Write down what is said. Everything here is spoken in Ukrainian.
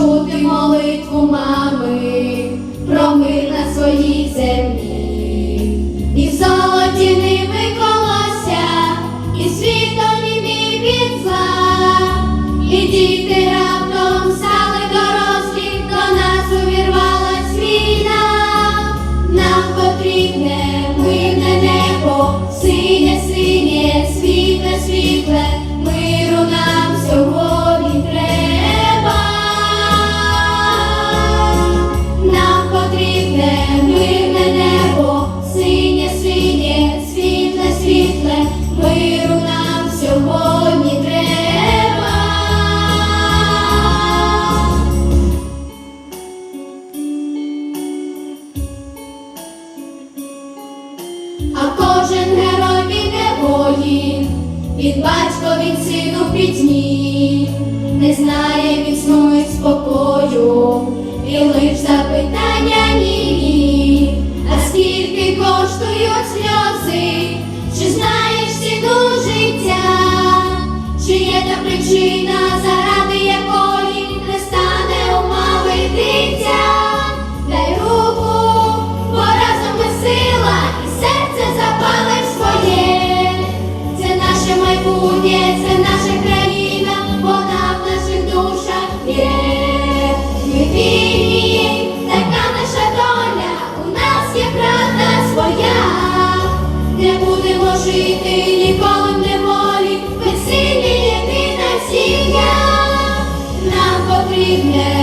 чути молитву мами. Від батько від сину в пітні, не знає вісну і спокою, і лиш запитання ні, а скільки коштують сльози. Amen.